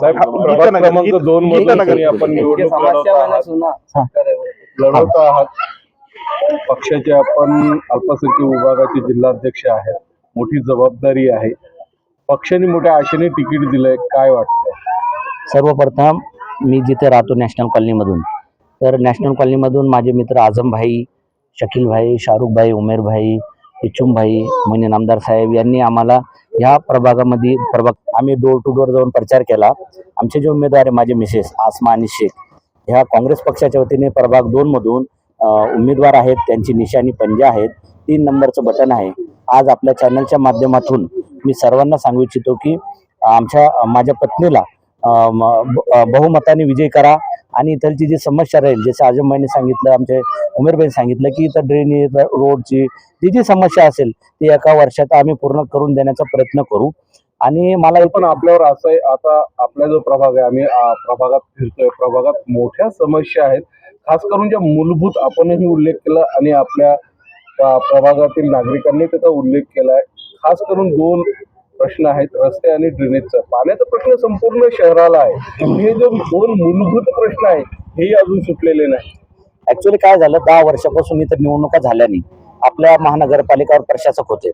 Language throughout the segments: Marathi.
साहेब प्रभाग क्रमांक दोन आपण निवडणूक लढवत आहात. लढवत आहात. पक्षाचे आपण अल्पसंख्याक विभागाचे जिल्हाध्यक्ष आहेत. मोठी जबाबदारी आहे. पक्षाने मोठ्या आशेने तिकीट दिलंय. काय वाटतं सर्वप्रथम मी जिथे राहतो नॅशनल कॉलनीमधून तर नॅशनल कॉलनीमधून माझे मित्र आझम भाई शकील भाई शाहरुख म्हणजे नामदार साहेब यांनी आम्हाला ह्या प्रभागामध्ये प्रभाग आम्ही डोर टू डोर जाऊन प्रचार केला. आमचे जे उमेदवार आहे माझे मिसेस आसमा आणि शेख ह्या काँग्रेस पक्षाच्या वतीने प्रभाग दोनमधून उमेदवार आहेत त्यांची निशाणी पंजा आहेत तीन नंबरचं बटन आहे. आज आपल्या चॅनलच्या माध्यमातून मी सर्वांना सांगू इच्छितो की आमच्या माझ्या पत्नीला ब- बहुमताने विजय करा. आणि इथलची जी समस्या राहील जसं आजमबाईंनी सांगितलं आमचे उमेरबाईंनी सांगितलं की इथं ड्रेनेज रोडची जी जी समस्या असेल ती एका वर्षात आम्ही पूर्ण करून देण्याचा प्रयत्न करू. आणि मला पण आपल्यावर असं आहे आता आपला जो प्रभाग आहे आम्ही प्रभागात फिरतोय. प्रभागात मोठ्या समस्या आहेत. खास करून ज्या मूलभूत आपणही उल्लेख केला आणि आपल्या प्रभागातील नागरिकांनी त्याचा उल्लेख केलाय खास करून दोन प्रश्न आहेत रस्ते आणि ड्रेनेजचा पाण्याचा प्रश्न संपूर्ण शहराला आहे. हे जो दोन मूलभूत प्रश्न आहेत हेही अजून सुटलेले नाही. ऍक्च्युली काय झालं दहा वर्षापासून इथं निवडणुका झाल्या नाही. आपल्या महानगरपालिकावर प्रशासक होते.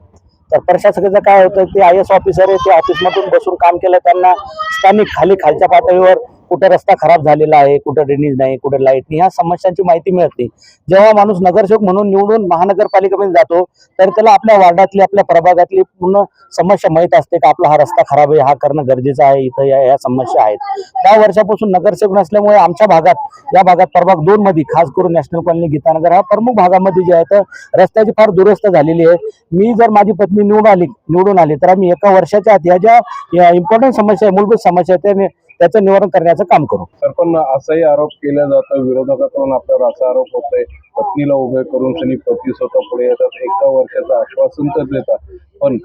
तर प्रशासकाचं काय होतं ते आय एस ऑफिसर आहे ते ऑफिसमधून बसून काम केलं त्यांना स्थानिक खाली खालच्या पातळीवर कुठं रस्ता खराब झालेला आहे कुठं ड्रेनेज नाही कुठं लाइट नाही ह्या समस्यांची माहिती मिळत नाही. जेव्हा माणूस नगरसेवक म्हणून निवडून महानगरपालिकेमध्ये जातो तर त्याला आपल्या वार्डातली आपल्या प्रभागातली पूर्ण समस्या माहीत असते का आपला हा रस्ता खराब आहे हा करणं गरजेचं आहे इथं या या समस्या आहेत. त्या वर्षापासून नगरसेवक नसल्यामुळे आमच्या भागात या भागात प्रभाग दोन मध्ये खास करून नॅशनल कॉलनी गीतानगर हा प्रमुख भागामध्ये जे आहे तर रस्त्याची फार दुरुस्त झालेली आहे. मी जर माझी पत्नी निवडून आली निवडून आली तर आम्ही एका वर्षाच्या आत ह्या ज्या इम्पॉर्टंट समस्या आहे मूलभूत समस्या आहे त्याने त्याचं निवारण करण्याचं काम करू. तर पण असाही आरोप केला जातो विरोधकाकडून आपल्यावर असा आरोप होतोय पत्नीला उभे करून त्यांनी पती स्वतः पुढे येतात एका वर्षाचं आश्वासन तर देतात पण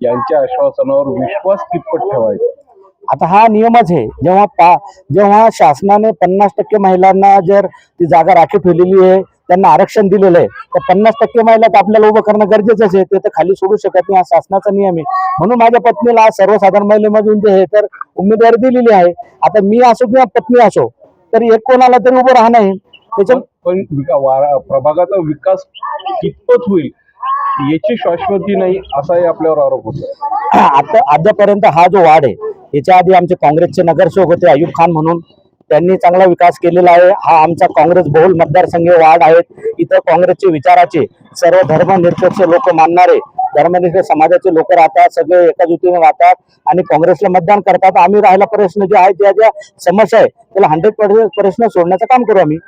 यांच्या आश्वासनावर विश्वास कितपत ठेवायचा? आता हा नियमच आहे. जेव्हा पा जेव्हा शासनाने पन्नास टक्के महिलांना जर ती जागा राखीव ठेवलेली आहे त्यांना आरक्षण दिलेलं आहे. तर पन्नास टक्के महिला तर आपल्याला उभं करणं गरजेचंच आहे. ते तर खाली सोडू शकत नाही हा शासनाचा नियम आहे. म्हणून माझ्या पत्नीला सर्वसाधारण महिलेमधून जे आहे तर उमेदवारी दिलेली आहे. आता मी असो किंवा पत्नी असो तरी एक कोणाला तरी उभं राहणं आहे. त्याच्या पण प्रभागाचा विकास कितपत होईल याची शाश्वती नाही असाही आपल्यावर आरोप होतो. आता अद्यापर्यंत हा जो वाढ आहे याच्या आधी आमचे काँग्रेसचे नगरसेवक होते अयुब खान म्हणून. त्यांनी चांगला विकास केलेला आहे. हा आमचा काँग्रेस बहुल मतदारसंघ वाढ आहेत. इथं काँग्रेसचे विचाराचे सर्व धर्मनिरपेक्ष लोक मानणारे धर्मनिरपेक्ष समाजाचे लोक राहतात सगळे एकाजुटीने राहतात आणि काँग्रेसला मतदान करतात. आम्ही राहिला प्रश्न जे आहेत ज्या ज्या समस्या आहे त्याला हंड्रेड प्रश्न सोडण्याचं काम करू आम्ही.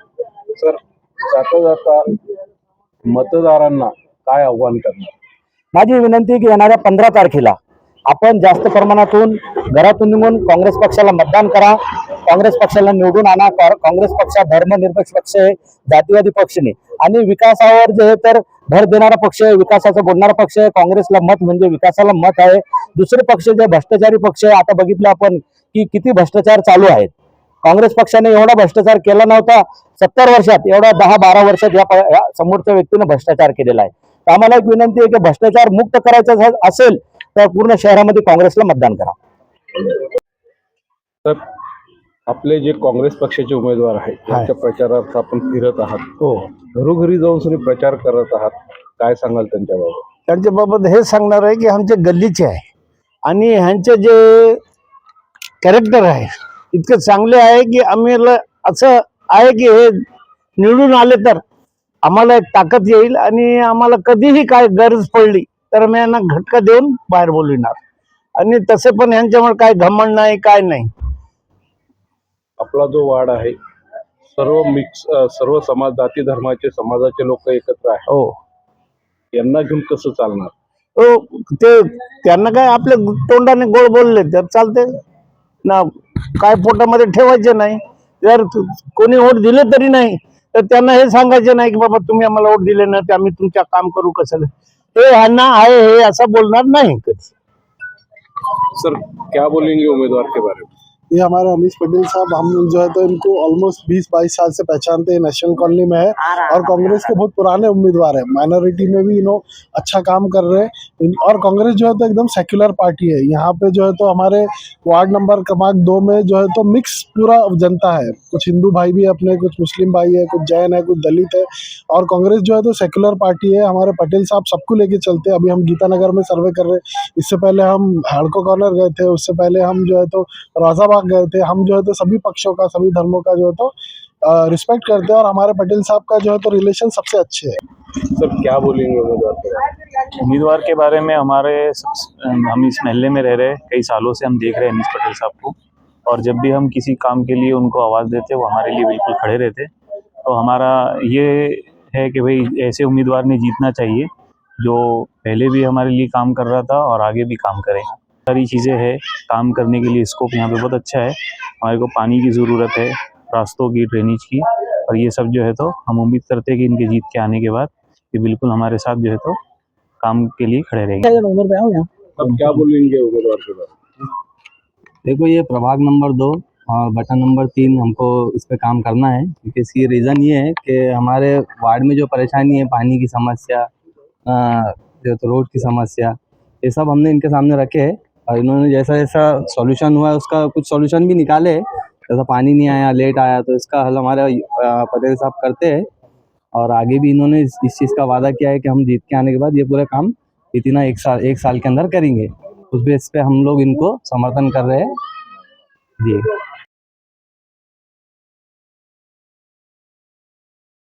सर जाता जाता मतदारांना काय आव्हान करणार? माझी विनंती आहे की येणाऱ्या पंधरा तारखेला आपण जास्त प्रमाणातून घरातून निघून काँग्रेस पक्षाला मतदान करा. काँग्रेस पक्षाला निवडून आणा. काँग्रेस पक्ष हा धर्मनिरपेक्ष पक्ष आहे जातीवादी पक्ष नाही. आणि विकासावर जे आहे तर भर देणारा पक्ष आहे विकासाचं बोलणारा पक्ष आहे. काँग्रेसला मत म्हणजे विकासाला मत आहे. दुसरे पक्ष जे भ्रष्टाचारी पक्ष आहे आता बघितलं आपण की किती भ्रष्टाचार चालू आहेत. काँग्रेस पक्षाने एवढा भ्रष्टाचार केला नव्हता सत्तर वर्षात एवढा दहा बारा वर्षात या प- या समोरच्या व्यक्तीने भ्रष्टाचार केलेला आहे. तर आम्हाला एक विनंती आहे की भ्रष्टाचार मुक्त करायचं असेल तर पूर्ण शहरामध्ये काँग्रेसला मतदान करा. तर आपले जे काँग्रेस पक्षाचे उमेदवार आहेत त्यांच्या प्रचारार्थ आपण फिरत आहात. हो. घरोघरी जाऊन तुम्ही प्रचार करत आहात. काय सांगाल त्यांच्याबाबत? त्यांच्या बाबत हे सांगणार आहे की आमचे गल्लीचे आहे. आणि ह्यांचे जे कॅरेक्टर आहे इतके चांगले आहे की आम्हाला असं आहे की हे निवडून आले तर आम्हाला एक ताकद येईल आणि आम्हाला कधीही काय गरज पडली तर आम्ही यांना घटका देऊन बाहेर बोलविणार. आणि तसे पण ह्यांच्यामुळे काय घमंड नाही काय नाही. आपला जो वार्ड आहे सर्व मिक्स अ, सर्व समाज जाती धर्माचे समाजाचे लोक एकत्र आहे हो. यांना घेऊन कसं चालणार? हो ते त्यांना काय आपल्या तोंडाने गोड बोलले तर चालते ना काय पोटामध्ये ठेवायचे नाही. जर तु- कोणी वोट दिले तरी नाही तर त्यांना हे सांगायचे नाही की बाबा तुम्ही आम्हाला वोट दिले ना ते आम्ही तुमच्या काम करू कसं? ते ह्यांना आहे हे असं बोलणार नाही. कधी सर क्या बोलेंगे उम्मीदवार के बारे में? ये हमारे अमीश पटेल साहब हम जो है तो इनको ऑलमोस्ट 20-22 साल से पहचानते हैं नेशनल कॉलोनी में है। और कांग्रेस के बहुत पुराने उम्मीदवार है। माइनॉरिटी में भी इन्हों अच्छा काम कर रहे हैं। और कांग्रेस जो है तो एकदम सेक्युलर पार्टी है। यहाँ पे जो है तो हमारे वार्ड नंबर क्रमांक दो में जो है तो मिक्स पूरा जनता है। कुछ हिंदू भाई भी अपने, कुछ मुस्लिम भाई है, कुछ जैन है, कुछ दलित है। और कांग्रेस जो है तो सेक्युलर पार्टी है। हमारे पटेल साहब सबको लेके चलते हैं। अभी हम गीता नगर में सर्वे कर रहे हैं। इससे पहले हम हाड़को कॉर्नर गए थे। उससे पहले हम जो है तो राजाबाग गए थे। हम जो है तो सभी पक्षों का, सभी धर्मों का जो है तो रिस्पेक्ट करते हैं। और हमारे पटेल साहब का जो है तो रिलेशन सबसे अच्छे है। सर क्या बोलेंगे उम्मीदवार के उम्मीदवार के बारे में हमारे हम इस महल्ले में रह रहे हैं, कई सालों से हम देख रहे हैं अनीस पटेल साहब को। और जब भी हम किसी काम के लिए उनको आवाज़ देते, वो हमारे लिए बिल्कुल खड़े रहते। तो हमारा ये है कि भाई, ऐसे उम्मीदवार ने जीतना चाहिए, जो पहले भी हमारे लिए काम कर रहा था और आगे भी काम करेगा। सारी चीज़ें हैं, काम करने के लिए स्कोप यहाँ पे बहुत अच्छा है। हमारे को पानी की ज़रूरत है, रास्तों की ड्रेनेज की, और ये सब जो है तो हम उम्मीद करते हैं कि इनके जीत के आने के बाद ये बिल्कुल हमारे साथ जो है तो काम के लिए खड़े रहेंगे। अब क्या बोलेंगे उम्मीदवार के देखो ये प्रभाग नंबर दो और बटन नंबर तीन हमको इस पर काम करना है क्योंकि इसकी रीज़न ये है कि हमारे वार्ड में जो परेशानी है पानी की समस्या जो तो रोड की समस्या ये सब हमने इनके सामने रखे है और इन्होंने जैसा जैसा सॉल्यूशन हुआ है उसका कुछ सॉल्यूशन भी निकाले हैं जैसा पानी नहीं आया लेट आया तो इसका हल हमारे पटेल साहब करते हैं। और आगे भी इन्होंने इस, इस चीज़ का वादा किया है कि हम जीत के आने के बाद ये पूरा काम इतना एक साल एक साल के अंदर करेंगे। उस बेस पे हम लोग इनको समर्थन कर रहे हैं। जी।